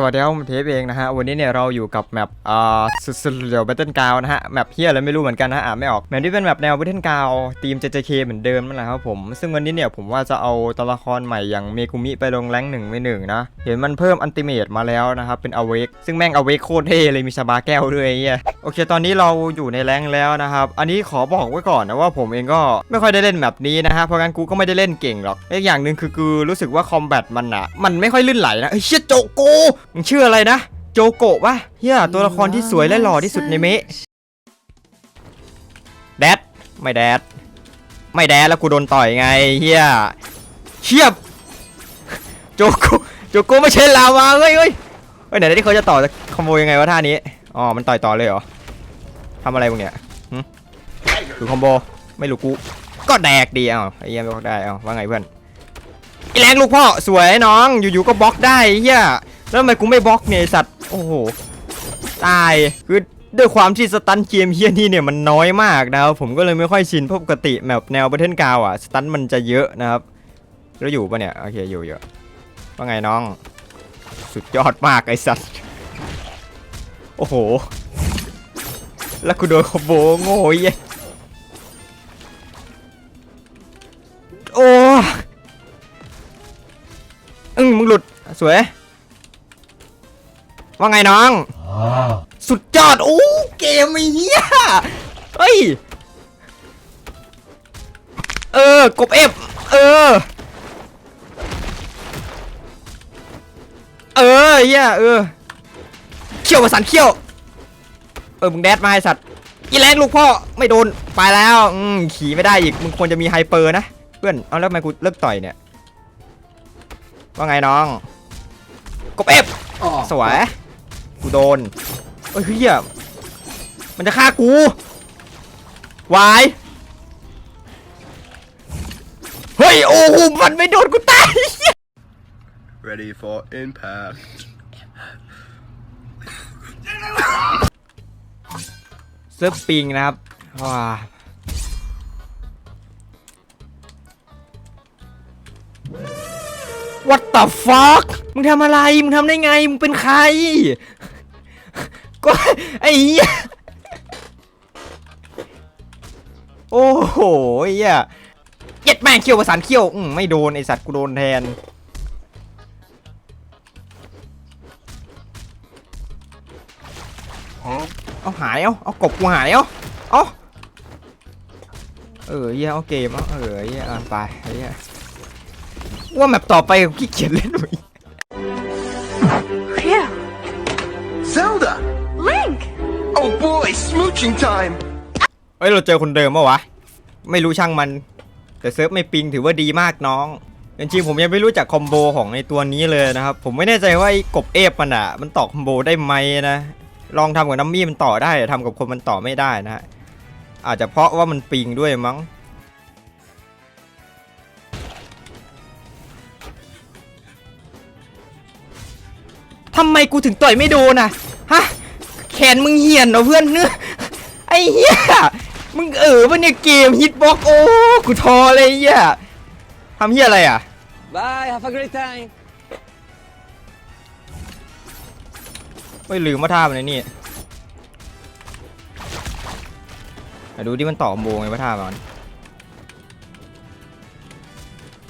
สวัสดีครับผมเทปเองนะฮะวันนี้เนี่ยเราอยู่กับแมปอ่าสุดเดี๋ยว Battle g r o u n d นะฮะแมปเฮียอะไรไม่รู้เหมือนกันนะอ่านไม่ออกแมปที่เป็นแมปแนว Battle g r o u n d ทีม JJK เหมือนเดิมนั่นแหละครับผมซึ่งวันนี้เนี่ยผมว่าจะเอาตัวละครใหม่อย่างเมกุมิไปลงแรงหนึ่งไม่หนึ่งนะเห็นมันเพิ่มอันติเมตมาแล้วนะครับเป็นอเวกซึ่งแม่งอเวกโคตรเท่เลยมีชาบาแก้วด้วยเฮียโอเค ตอนนี้เราอยู่ในแรงแล้วนะครับอันนี้ขอบอกไว้ก่อนนะว่าผมเองก็ไม่ค่อยได้เล่นแมปนี้นะฮะเพราะงั้นกูก็ไม่ได้เล่นเก่งหรอกอีกอย่างหนึ่งคือกูรู้สึกว่าคอมแบทมันอะมันไม่ค่อยลื่นไหลนะเฮียโจโก มึงชื่ออะไรนะ โจโกะปะเฮียตัวละครที่สวยและหล่อที่สุดในเมะแดดไม่แดดไม่แดดแล้วกูโดนต่อยไงเฮียเชียบโจโกโจโกไม่ใช่ลาวาเฮ้ยเฮ้ยเฮ้ยไหนที่เขาจะต่อจะขโมยยังไงวะท่านี้อ๋อมันต่อยต่อเลยเหรอทำอะไรมึงเนี่ยหึดูคอมโบไม่รู้กูก็แดกดีเอาไอ้เหี้ยไม่บล็อกได้เอาว่าไงเพื่อนไอ้แรงลูกพ่อสวยน้องอยู่ๆก็บล็อกได้เฮีย แล้วทำไมกูไม่บล็อกเนี่ยไอ้สัตว์ โอ้โห ตาย คือด้วยความที่สตันเกมเฮียนี่เนี่ยมันน้อยมากนะครับ ผมก็เลยไม่ค่อยชินเพราะปกติแมปแนวประเทศกาวอะ สตันมันจะเยอะนะครับ แล้วอยู่ปะเนี่ย โอเคอยู่เยอะว่าไงน้อง สุดยอดมากไอสัตว์ โอ้โห แล้วกูโดนคอมโบโง่เยโอ้ อึ้งมึงหลุด สวย ว่าไงน้อง สุดยอดโอ้เกมไอ้เหี้ยเฮ้ย เออกบเอฟเออ เออเหี้ยเออ เขี้ยวประสานเขี้ยว เออมึงแดดมาไอสัตว์ อีแรงลูกพ่อไม่โดนไปแล้วอืมขี่ไม่ได้อีกมึงควรจะมีไฮเปอร์นะเพื่อนเอาแล้วทำไมกูเลิกต่อยเนี่ย ว่าไงน้อง กบเอฟสวย กูโดนเอ้ยเฮียมันจะฆ่ากูวายเฮ้ยโอ้โหมันไม่โดนกูตาย Ready for impact. เซิร์ฟปิงนะครับว้า What the fuck มึงทำอะไร มึงทำได้ไง มึงเป็นใคร ก็ไอ้เหี้ยโอ้โหไอ้เหี้ยเย็ดแม่งเขี้ยวประสานเขี้ยวอืมไม่โดนไอสัตว์กูโดนแทนเอาหายเอาเอากบกูหายเอาเอาเออเหี้ยเอาเกมเอาเออเหี้ยอะไปเหี้ยว่าแมปต่อไปกูขี้เกียจเล่นเลย Oh boy, smooching time! เอ้ยเราเจอคนเดิมปะวะ ไม่รู้ช่างมัน แต่เซิร์ฟไม่ปิงถือว่าดีมากน้อง จริงๆผมยังไม่รู้จักคอมโบของไอตัวนี้เลยนะครับ ผมไม่แน่ใจว่าไอ้กบเอฟมันอะ มันต่อคอมโบได้ไหมนะ ลองทำกับน้ำมี่มันต่อได้แต่ทำกับคนมันต่อไม่ได้นะฮะ อาจจะเพราะว่ามันปิงด้วยมั้ง ทำไมกูถึงต่อยไม่โดนอะ ฮะ แขนมึงเหี่ยนเหรอเพื่อนเนื้อไอ้เหี้ยมึงเออปะเนี่ยเกมฮิตบ็อกโอ้กูทอเลยไอ้เหี้ยทำเหี้ยอะไรอะ Bye, have a great time. ไม่ลืมว่าท่ามันไอ้นี่ไหนดูที่มันต่อคอมโบไงว่าท่ามัน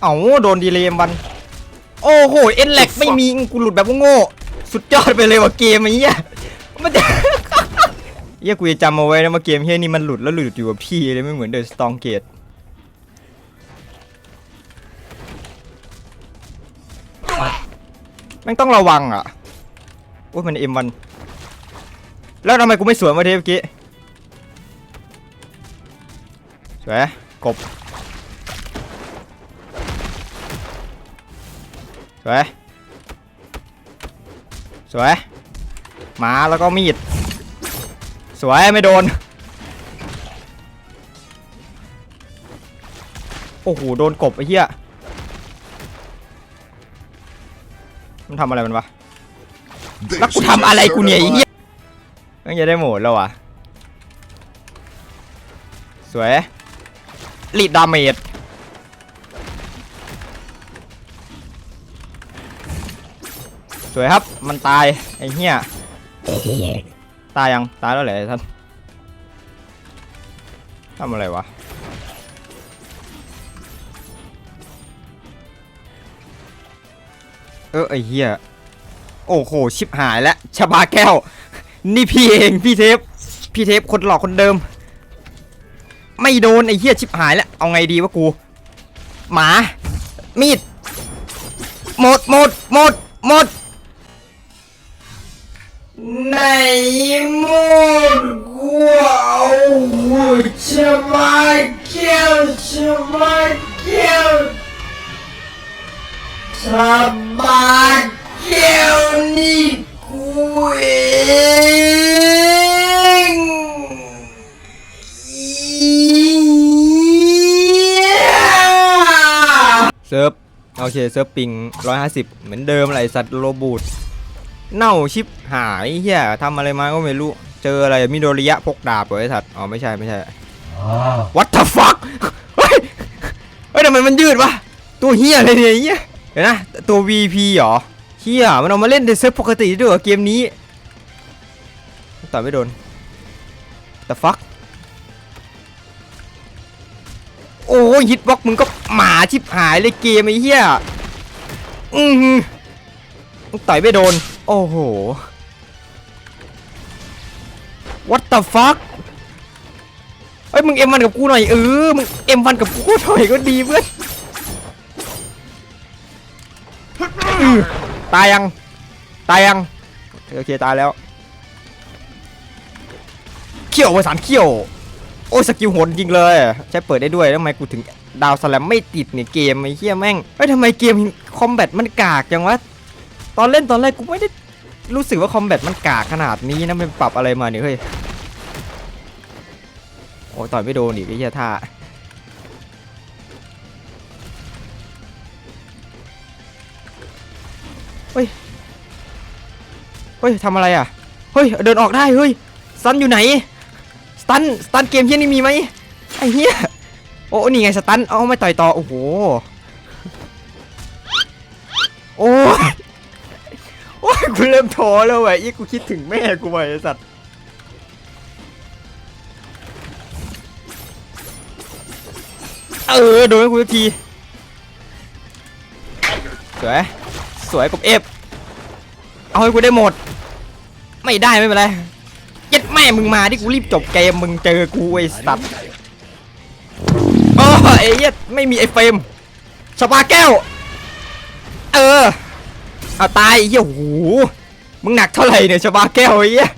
เอ้าโดนดีเลย์มัน โอ้โหเอ็นแลกไม่มีกูหลุดแบบโง่ๆสุดยอดไปเลยว่ะเกมไอ้เหี้ย มันจะเยกูจะจำเอาไว้นะว่าเกมเฮียนี่มันหลุดแล้วหลุดอยู่กับพี่เลยไม่เหมือนเดอะสตองเกตแม่งต้องระวังอะโอ้ยมันเอ็มวัน แล้วทำไมกูไม่สวนมาเทเมื่อกี้สวยกบสวยสวย หมาแล้วก็มีด สวยไม่โดน โอ้โหโดนกบไอ้เหี้ย มันทำอะไรมันวะ แล้วกูทำอะไรกูเนี่ยไอ้เหี้ยต้องจะได้โหมดแล้ววะสวยลีดดาเมจสวยครับ มันตาย ไอ้เหี้ย ตายยัง ตายแล้วเหรอท่านทำอะไรวะ เออไอ้เหี้ย โอ้โห ชิบหายแล้วชบาแก้ว นี่พี่เองพี่เทป พี่เทปคนหลอกคนเดิม ไม่โดนไอ้เหี้ยชิบหายแล้ว เอาไงดีวะกู หมา มีด หมดหมดหมดหมด 没梦过，我什么叫什么叫什么叫มา？เกลเชื่อเกลสบายเกลนี่กูอิ่มเซิร์ฟ โอเค เซิร์ฟปิง 150 เหมือนเดิมไรสัตว์โรบูท เน่าชิบหายเฮียทำอะไรมาก็ไม่รู้ เจออะไรมิโดริยะพกดาบเหรอไอ้สัตว์อ๋อไม่ใช่ไม่ใช่ What the fuck เฮ้ยเฮ้ยทำไมมันยืดวะตัวเฮียอะไรเนี่ยเฮียเดี๋ยวนะตัว VP เหรอเฮียมันเอามาเล่นในเซิร์ฟปกติด้วยเหรอเกมนี้ต่อยไม่โดน the fuck โอ้ยฮิตบ็อกมึงก็หมาชิบหายเลยเกมไอ้เฮียอือหือ ต่อยไม่โดน โอ้โห what the fuck เฮ้ยมึงเอ็มวันกับกูหน่อยเออมึงเอ็มวันกับกูหน่อยก็ดีเพื่อนตายยัง ตายยัง โอเคตายแล้วเขี้ยวประสานเขี้ยว โอ้ยสกิลโหดจริงเลย ใช้เปิดได้ด้วยแล้วทำไมกูถึงดาวสแลมไม่ติดเนี่ยเกมไอ้เหี้ยแม่งเฮ้ยทำไมเกมคอมแบทมันกากจังวะ ตอนเล่นตอนแรกกูไม่ได้รู้สึกว่าคอมแบทมันกากขนาดนี้นะมันปรับอะไรมาเนี่ยเฮ้ยโอ้ยต่อยไม่โดนอีกไอ้เหี้ยท่าเฮ้ยเฮ้ยทำอะไรอะเฮ้ยเดินออกได้เฮ้ยสตันอยู่ไหนสตันสตันเกมเฮี้ยนี่มีไหมไอ้เหี้ยโอ้นี่ไงสตันเอาไม่ต่อยต่อโอ้โหโอ้ยโอ้ย กูเริ่มท้อแล้วว่ะอีกกูคิดถึงแม่กูไอ้สัตว์เออโดนกูทีสวยสวยกบเอฟเอาให้กูได้หมด ไม่ได้ไม่เป็นไรเย็ดแม่มึงมาที่กูรีบจบเกมมึงเจอกูไอ้สัตว์โอ้ไอ้เหี้ยไม่มีไอ้เฟรมชบาแก้ว เออ เอาตายไอ้เหี้ยโอ้โหมึงหนักเท่าไหร่เนี่ยชบาแก้วไอ้เหี้ย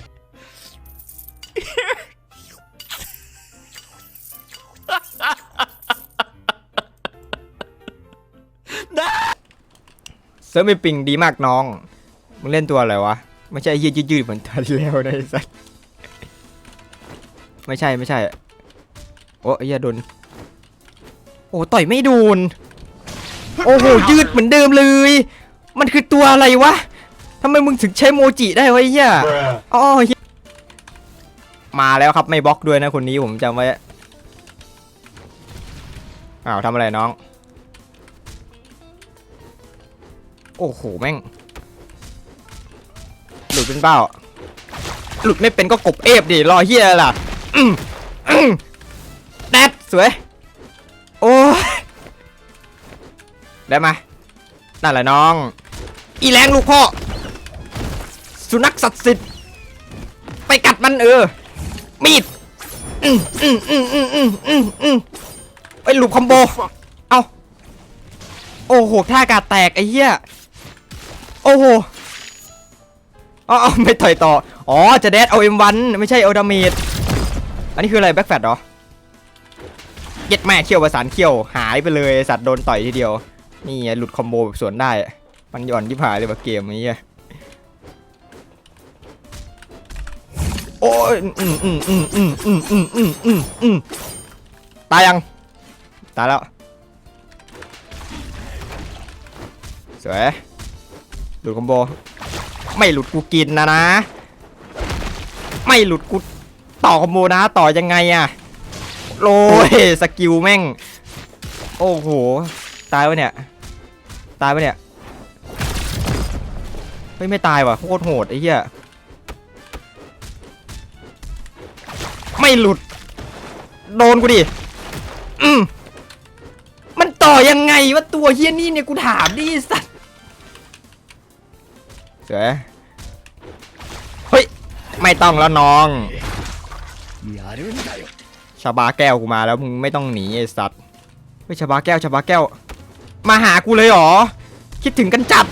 เซิร์ฟไม่ปิงดีมากน้อง มึงเล่นตัวอะไรวะ ไม่ใช่ยืดยืดๆเหมือนทันแล้วนะไอ้สัสไม่ใช่ไม่ใช่ โอ้ไอ้เหี้ยโดน โอ้ต่อยไม่โดน โอ้โหยืดเหมือนเดิมเลย มันคือตัวอะไรวะทำไมมึงถึงใช้โมจิได้วะไอ้เหี้ยอ๋อเหี้ยมาแล้วครับไม่บล็อกด้วยนะคนนี้ผมจำไว้ อ้าวทำอะไรน้อง โอ้โหแม่ง หลุดเป็นเป้า หลุดไม่เป็นก็กบเอฟดิ รอเฮียอะไรล่ะอืมอืมแดดสวย โอ้ยได้มานั่นแหละน้อง อีแรงลูกพ่อ สุนัขศักดิ์สิทธิ์ไปกัดมันเออ มีด อืมอืมอืมอืมอืมอืมอืมไอ้ลูกคอมโบ เอาโอ้โหท่ากาดแตกไอ้เหี้ย โอ้โหอ๋อไม่ต่อยต่อ อ๋อ จะแดดเอา M1 ไม่ใช่เอาดาเมจอันนี้คืออะไรแบ็คแฟตเหรอเย็ดแม่เขี้ยวประสานเขี้ยวหายไปเลยสัตว์โดนต่อยทีเดียว นี่หลุดคอมโบแบบสวนได้ มันหย่อนที่ผายเลยว่ะเกมนี้โอ้ยตายยัง ตายแล้ว สวยหลุดคอมโบ ไม่หลุดกูกินนะนะ ไม่หลุดกูต่อคอมโบนะ ต่อยังไงอะโรยสกิลแม่ง โอ้โห ตายวะเนี่ย ตายวะเนี่ย เฮ้ยไม่ตายว่ะโคตรโหดไอ้เหี้ยไม่หลุด โดนกูดิอืมมันต่อยังไงวะตัวเฮี้ยนี่เนี่ยกูถามดิไอ้สัตว์เสือเฮ้ย ไม่ต้องแล้วน้องชาบาแก้วกูมาแล้วมึงไม่ต้องหนีไอ้สัตว์เฮ้ยชาบาแก้วชาบาแก้ว มาหากูเลยเหรอ คิดถึงกันจัด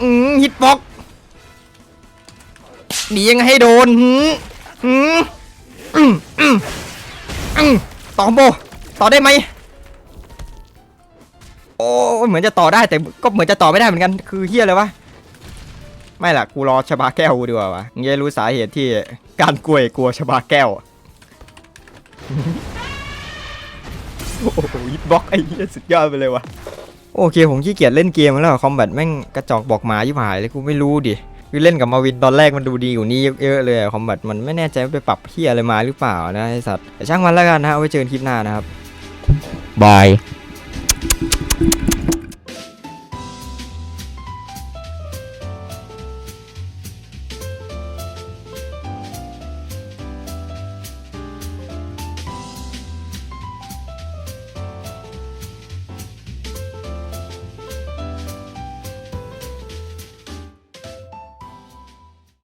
อืมฮิตบ็อกหนียังไงให้โดนหืมหืมอืมอืมอืมต่อคอมโบต่อได้ไหมโอ้เหมือนจะต่อได้แต่ก็เหมือนจะต่อไม่ได้เหมือนกัน คือเฮียอะไรวะไม่ล่ะกูรอชบาแก้วกูดีกว่าวะมึงจะได้รู้สาเหตุที่การกลัวกลัวชบาแก้วโอ้โหฮิตบ็อกไอ้เหี้ยสุดยอดไปเลยวะ โอเคผมขี้เกียจเล่นเกมแล้วคอมแบทแม่งกระจอกบอกหมายิบหายเลยกูไม่รู้ดิคือเล่นกับมาวินตอนแรกมันดูดีอยู่นี้เยอะเลยคอมแบทมันไม่แน่ใจว่าไปปรับเพี้อะไรมาหรือเปล่านะไอสัตว์ช่างมันแล้วกันนะเอาไว้เจอกันคลิปหน้านะครับบาย